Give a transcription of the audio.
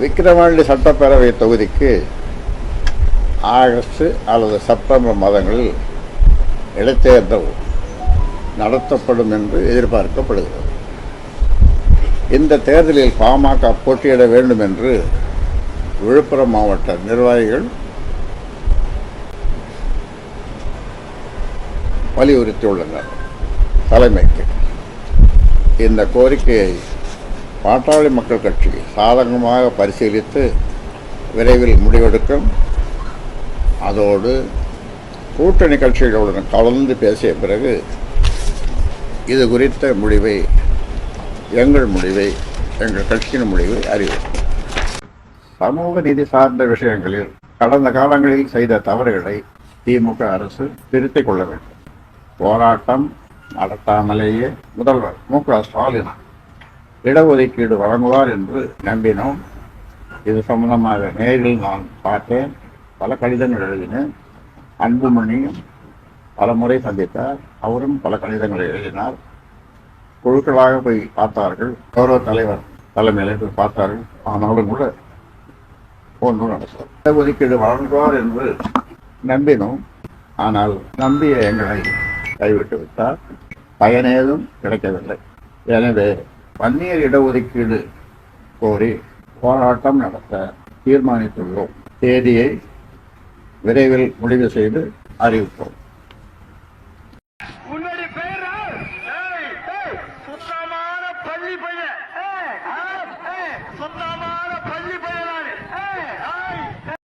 விக்கிரவாண்டி சட்டப்பேரவை தொகுதிக்கு ஆகஸ்ட் அல்லது செப்டம்பர் மாதங்களில் இடைத்தேர்தல் நடத்தப்படும் என்று எதிர்பார்க்கப்படுகிறது. இந்த தேர்தலில் பாமக போட்டியிட வேண்டும் என்று விழுப்புரம் மாவட்ட நிர்வாகிகள் வலியுறுத்தியுள்ளனர். தலைமைக்கு இந்த கோரிக்கையை பாட்டாளி மக்கள் கட்சி சாதகமாக பரிசீலித்து விரைவில் முடிவெடுக்கும். அதோடு கூட்டணி கட்சிகளுடன் கலந்து பேசிய பிறகு இது குறித்த முடிவை எங்கள் முடிவை எங்கள் கட்சியின் முடிவை அறிவோம் சமூக நீதி சார்ந்த விஷயங்களில் கடந்த காலங்களில் செய்த தவறுகளை திமுக அரசு திருத்திக் கொள்ள வேண்டும். போராட்டம் நடத்தாமலேயே முதல்வர் மு க ஸ்டாலின் இடஒதுக்கீடு வழங்குவார் என்று நம்பினோம். இது சம்பந்தமாக நேரில் நான் பார்த்தேன். பல கடிதங்கள் எழுதினேன். அன்புமணியும் பல முறை சந்தித்தார். அவரும் பல கடிதங்களை எழுதினார். குழுக்களாக போய் பார்த்தார்கள். கௌரவ தலைவர் தலைமையில போய் பார்த்தார்கள். ஆனாலும் கூட ஒன்றும் நடக்கும் இடஒதுக்கீடு வழங்குவார் என்று நம்பினோம். ஆனால் நம்பிய எங்களை கைவிட்டு விட்டார். பயனேதும் கிடைக்கவில்லை. எனவே வன்னியர் இடஒதுக்கீடு கோரி போராட்டம் நடத்த தீர்மானித்துள்ளோம். தேதியை விரைவில் முடிவு செய்து அறிவிப்போம். சுத்தமான பள்ளி பையன். சுத்தமான பள்ளி பையன்.